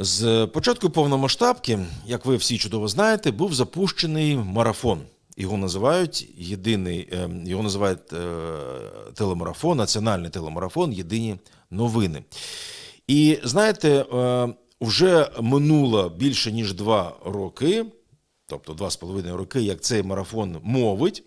З початку повномасштабки, як ви всі чудово знаєте, був запущений марафон. Його називають єдиний, е, його називають е, телемарафон, національний телемарафон Єдині новини. І знаєте, е, вже минуло більше ніж два роки, тобто два з половиною роки, як цей марафон мовить.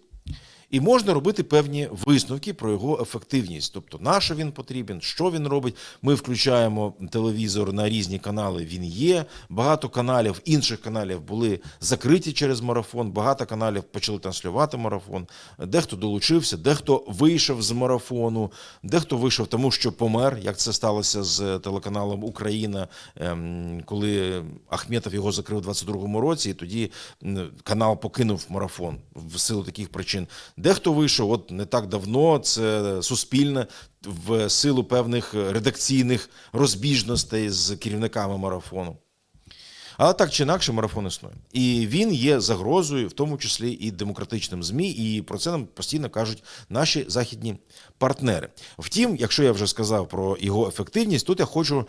І можна робити певні висновки про його ефективність. Тобто, на що він потрібен, що він робить. Ми включаємо телевізор на різні канали. Він є. Багато каналів, інших каналів були закриті через марафон. Багато каналів почали транслювати марафон. Дехто долучився, дехто вийшов з марафону, дехто вийшов тому, що помер. Як це сталося з телеканалом Україна, ем, коли Ахметов його закрив у 22-му році, і тоді канал покинув марафон в силу таких причин. Дехто вийшов, от не так давно, це суспільне в силу певних редакційних розбіжностей з керівниками марафону. Але так чи інакше марафон існує. І він є загрозою, в тому числі і демократичним ЗМІ, і про це нам постійно кажуть наші західні партнери. Втім, якщо я вже сказав про його ефективність, тут я хочу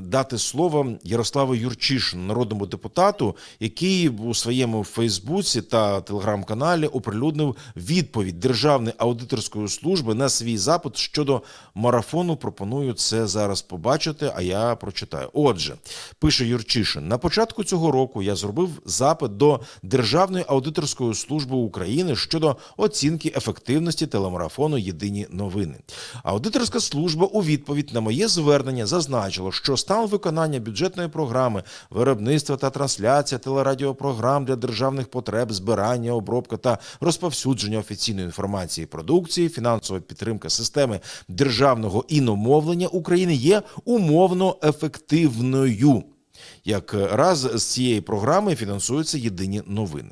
дати слово Ярославу Юрчишину, народному депутату, який у своєму Фейсбуці та телеграм-каналі оприлюднив відповідь Державної аудиторської служби на свій запит щодо марафону. Пропоную це зараз побачити, а я прочитаю. Отже, пише Юрчишин: на початку цього року я зробив запит до Державної аудиторської служби України щодо оцінки ефективності телемарафону Єдині новини. Аудиторська служба у відповідь на моє звернення зазначила, що стан виконання бюджетної програми, виробництва та трансляція телерадіопрограм для державних потреб, збирання, обробка та розповсюдження офіційної інформації продукції, фінансова підтримка системи державного іномовлення України є умовно ефективною. Як раз з цієї програми фінансуються єдині новини.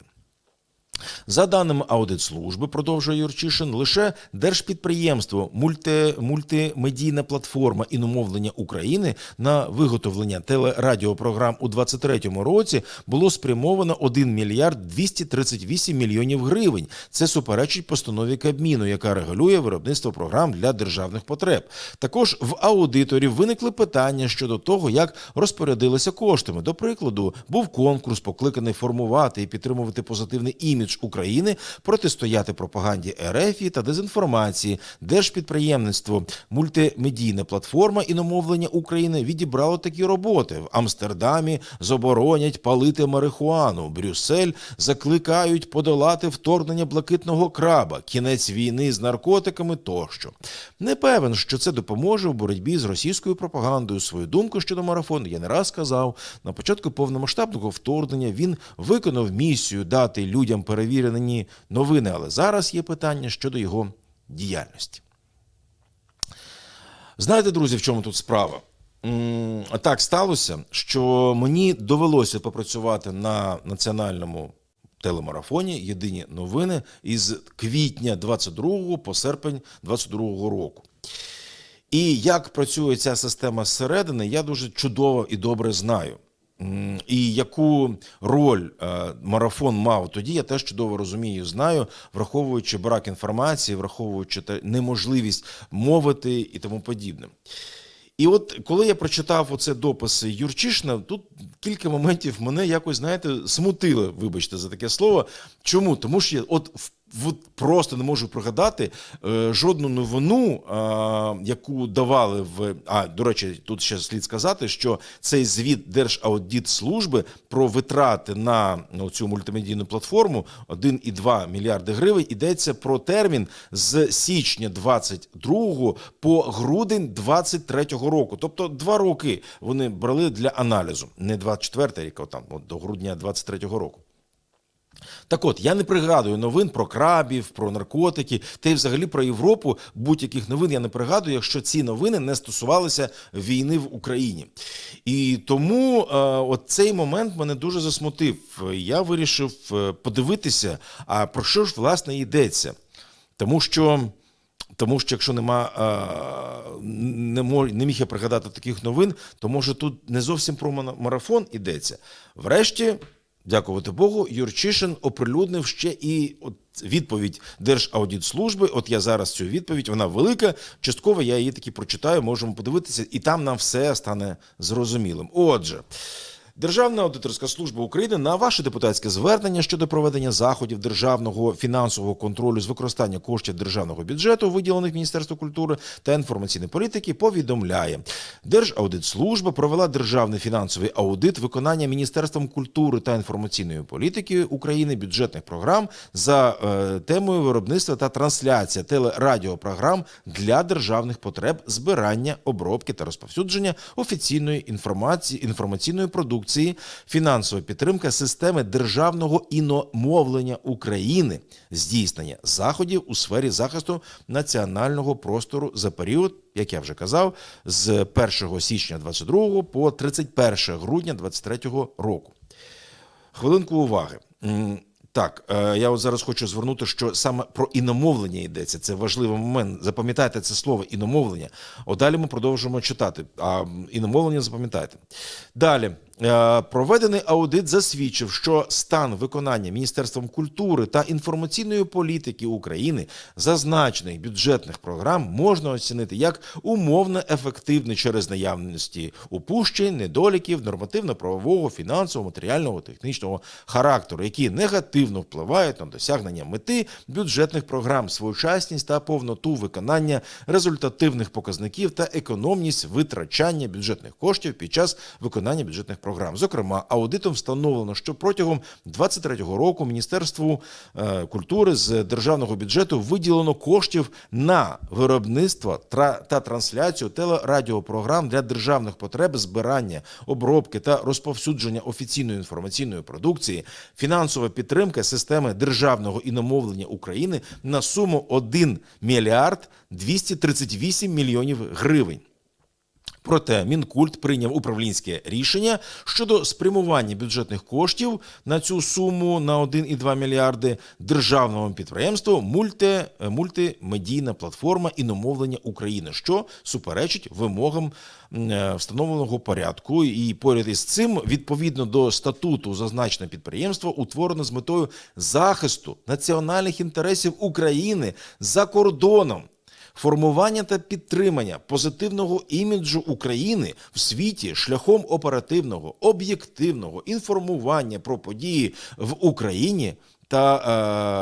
За даними аудитслужби, продовжує Юрчишин, лише держпідприємство мульти, мультимедійна платформа іномовлення України на виготовлення телерадіопрограм у 2023 році було спрямовано 1 мільярд 238 мільйонів гривень. Це суперечить постанові Кабміну, яка регулює виробництво програм для державних потреб. Також в аудиторів виникли питання щодо того, як розпорядилися коштами. До прикладу, був конкурс, покликаний формувати і підтримувати позитивний імідж України, протистояти пропаганді РФ та дезінформації. Держпідприємництво, мультимедійна платформа іномовлення України відібрало такі роботи. В Амстердамі заборонять палити марихуану. Брюссель закликають подолати вторгнення блакитного краба, кінець війни з наркотиками тощо. Не певен, що це допоможе у боротьбі з російською пропагандою. Свою думку щодо марафону я не раз сказав. На початку повномасштабного вторгнення він виконав місію дати людям перевірені новини, але зараз є питання щодо його діяльності. Знаєте, друзі, в чому тут справа? Так сталося, що мені довелося попрацювати на національному телемарафоні Єдині новини із квітня 22 по серпень 22 року. І як працює ця система зсередини, я дуже чудово і добре знаю. І яку роль е, марафон мав тоді, я теж чудово розумію, знаю, враховуючи брак інформації, враховуючи неможливість мовити і тому подібне. І от коли я прочитав оце дописи Юрчишина, тут кілька моментів мене якось, знаєте, смутили, вибачте за таке слово. Чому? Тому що я от, от просто не можу пригадати е, жодну новину, яку давали в. А, до речі, тут ще слід сказати, що цей звіт Держаудитслужби про витрати на цю мультимедійну платформу 1,2 мільярди гривень йдеться про термін з січня 22 по грудень 23 року. Тобто два роки вони брали для аналізу, не 24 рік, а там от, до грудня 23 року. Так от, я не пригадую новин про крабів, про наркотики, та й взагалі про Європу. Будь-яких новин я не пригадую, якщо ці новини не стосувалися війни в Україні. І тому е, от цей момент мене дуже засмутив. Я вирішив е, подивитися, а про що ж власне йдеться. Тому що. Тому що якщо нема е, не мож, не міг я пригадати таких новин, то може тут не зовсім про марафон ідеться. Врешті дякувати Богу, Юрчишин оприлюднив ще і от відповідь Держаудитслужби. От я зараз цю відповідь, вона велика. Частково я її таки прочитаю, можемо подивитися, і там нам все стане зрозумілим. Отже. Державна аудиторська служба України на ваше депутатське звернення щодо проведення заходів державного фінансового контролю з використання коштів державного бюджету, виділених Міністерству культури та інформаційної політики, повідомляє. Держаудитслужба провела державний фінансовий аудит виконання Міністерством культури та інформаційної політики України бюджетних програм за е, темою виробництва та трансляція телерадіопрограм для державних потреб збирання, обробки та розповсюдження офіційної інформації інформаційної продукції, фінансова підтримка системи державного іномовлення України, здійснення заходів у сфері захисту національного простору за період, як я вже казав, з 1 січня 22 по 31 грудня 23 року. Хвилинку уваги. Так, е, я от зараз хочу звернути, що саме про іномовлення йдеться. Це важливий момент. Запам'ятайте це слово іномовлення. От далі ми продовжуємо читати. А іномовлення запам'ятайте. Далі. Е, Проведений аудит засвідчив, що стан виконання Міністерством культури та інформаційної політики України зазначених бюджетних програм можна оцінити як умовно ефективний через наявності упущень, недоліків, нормативно-правового, фінансового, матеріального, технічного характеру, які негативно впливають на досягнення мети бюджетних програм, своєчасність та повноту виконання результативних показників та економність витрачання бюджетних коштів під час виконання бюджетних програм. Зокрема, аудитом встановлено, що протягом 2023 року Міністерству е, культури з державного бюджету виділено коштів на виробництво та трансляцію телерадіопрограм для державних потреб збирання, обробки та розповсюдження офіційної інформаційної продукції, фінансова підтримка системи державного іномовлення України на суму 1 мільярд 238 мільйонів гривень. Проте Мінкульт прийняв управлінське рішення щодо спрямування бюджетних коштів на цю суму на 1,2 мільярди державному підприємству мульти, мультимедійна платформа іномовлення України, що суперечить вимогам е, встановленого порядку. І поряд із цим, відповідно до статуту, зазначене підприємство утворено з метою захисту національних інтересів України за кордоном формування та підтримання позитивного іміджу України в світі шляхом оперативного, об'єктивного інформування про події в Україні. Та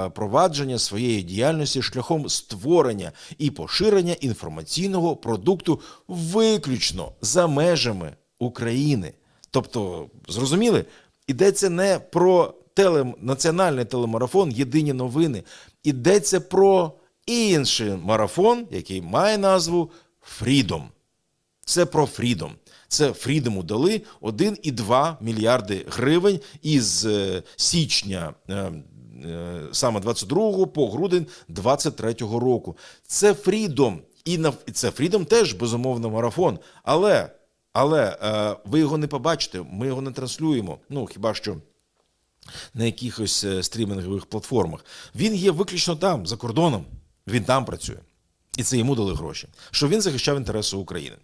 е, провадження своєї діяльності шляхом створення і поширення інформаційного продукту виключно за межами України. Тобто, зрозуміли, йдеться не про теле, національний телемарафон, єдині новини, йдеться про інший марафон, який має назву Freedom. Це про Freedom. Це Фрідому дали 1,2 мільярди гривень із е, січня е, е, саме 22 по грудень 23 року. Це Freedom. І це Freedom теж безумовно марафон. Але, але ви його не побачите, ми його не транслюємо. Ну хіба що на якихось стрімінгових платформах. Він є виключно там, за кордоном. Він там працює. І це йому дали гроші, що він захищав інтереси України.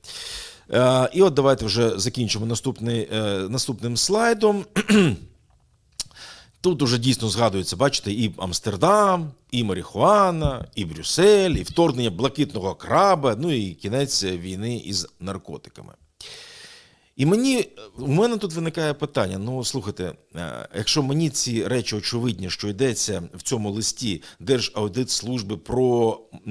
Е, і от давайте вже закінчимо наступний, е, наступним слайдом. Тут уже дійсно згадується, бачите, і Амстердам, і Марихуана, і Брюссель, і вторгнення блакитного краба, ну і кінець війни із наркотиками. І мені у мене тут виникає питання: ну слухайте, е, якщо мені ці речі очевидні, що йдеться в цьому листі Держаудитслужби про е,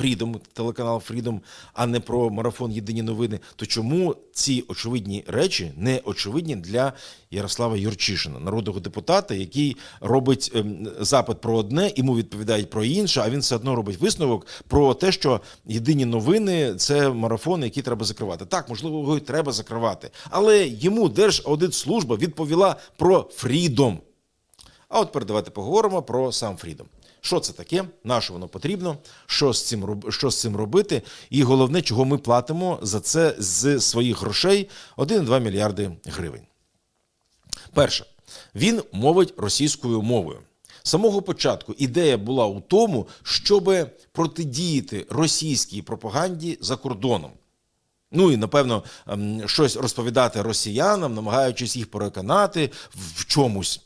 Freedom, телеканал Freedom, а не про марафон Єдині новини, то чому ці очевидні речі не очевидні для Ярослава Юрчишина, народного депутата, який робить ем, запит про одне, йому відповідають про інше, а він все одно робить висновок про те, що єдині новини це марафон, який треба закривати. Так, можливо, його і треба закривати, але йому Держаудитслужба відповіла про Фрідом. А от давайте поговоримо про сам Фрідом. Що це таке? На що воно потрібно? Що з цим що з цим робити? І головне, чого ми платимо за це з своїх грошей 1,2 мільярди гривень. Перше, він мовить російською мовою. З самого початку ідея була у тому, щоб протидіяти російській пропаганді за кордоном. Ну і напевно ем, щось розповідати росіянам, намагаючись їх переконати в чомусь.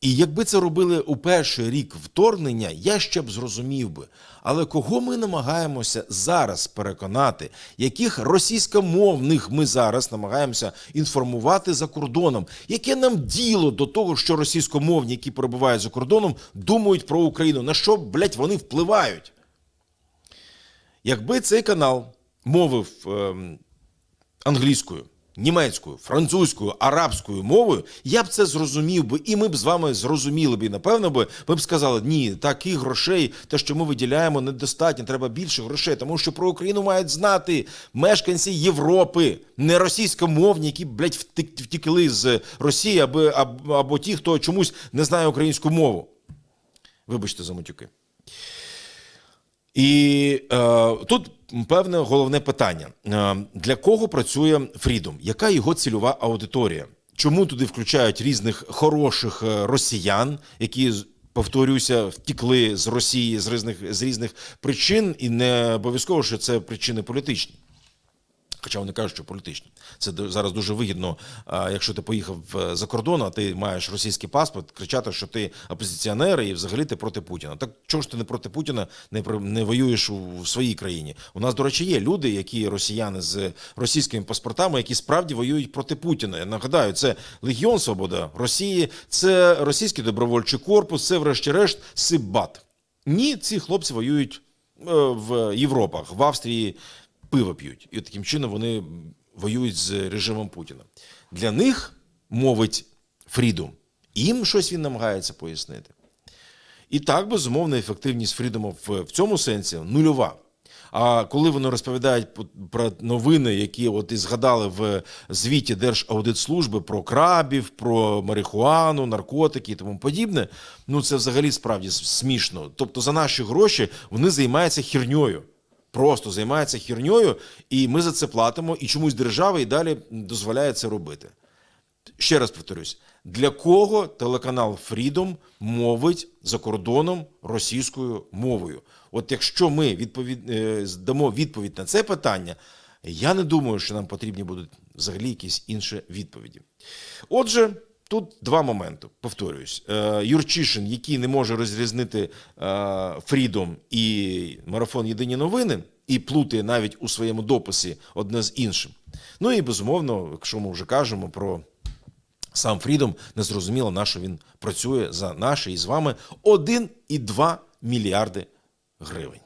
І якби це робили у перший рік вторгнення, я ще б зрозумів би. Але кого ми намагаємося зараз переконати, яких російськомовних ми зараз намагаємося інформувати за кордоном? Яке нам діло до того, що російськомовні, які перебувають за кордоном, думають про Україну? На що, блядь, вони впливають? Якби цей канал мовив ем, англійською, німецькою, французькою, арабською мовою, я б це зрозумів би, і ми б з вами зрозуміли б. І напевно би ми б сказали, ні, таких грошей, те, що ми виділяємо, недостатньо, треба більше грошей, тому що про Україну мають знати мешканці Європи, не російськомовні, які, блядь, втекли з Росії, аби, або, або ті, хто чомусь не знає українську мову. Вибачте за матюки. І е, тут певне головне питання: е, для кого працює Фрідом? Яка його цільова аудиторія? Чому туди включають різних хороших е, росіян, які повторюся, втікли з Росії з різних з різних причин, і не обов'язково, що це причини політичні. Хоча вони кажуть, що політичні. Це зараз дуже вигідно, якщо ти поїхав е, за кордон, а ти маєш російський паспорт, кричати, що ти опозиціонер і взагалі ти проти Путіна. Так чого ж ти не проти Путіна не, не воюєш у, своїй країні? У нас, до речі, є люди, які росіяни з російськими паспортами, які справді воюють проти Путіна. Я нагадаю, це Легіон Свобода Росії, це російський добровольчий корпус, це, врешті-решт, Сиббат. Ні, ці хлопці воюють е, в Європах, в Австрії пиво п'ють. І таким чином вони воюють з режимом Путіна. Для них мовить Фрідом. Їм щось він намагається пояснити. І так, безумовно, ефективність Фрідома в, в цьому сенсі нульова. А коли вони розповідають про новини, які от і згадали в звіті Держаудитслужби про крабів, про марихуану, наркотики і тому подібне, ну це взагалі справді смішно. Тобто за наші гроші вони займаються херньою. Просто займаються херньою, і ми за це платимо, і чомусь держава і далі дозволяє це робити. Ще раз повторюсь: для кого телеканал Freedom мовить за кордоном російською мовою? От якщо ми відповід... е, дамо відповідь на це питання, я не думаю, що нам потрібні будуть взагалі якісь інші відповіді. Отже, тут два моменти. Повторююсь: Е, Юрчишин, який не може розрізнити е, Freedom і марафон Єдині новини, і плутає навіть у своєму дописі одне з іншим. Ну і безумовно, якщо ми вже кажемо про сам Фрідом не зрозуміло, на що він працює за наші і з вами 1,2 мільярди гривень.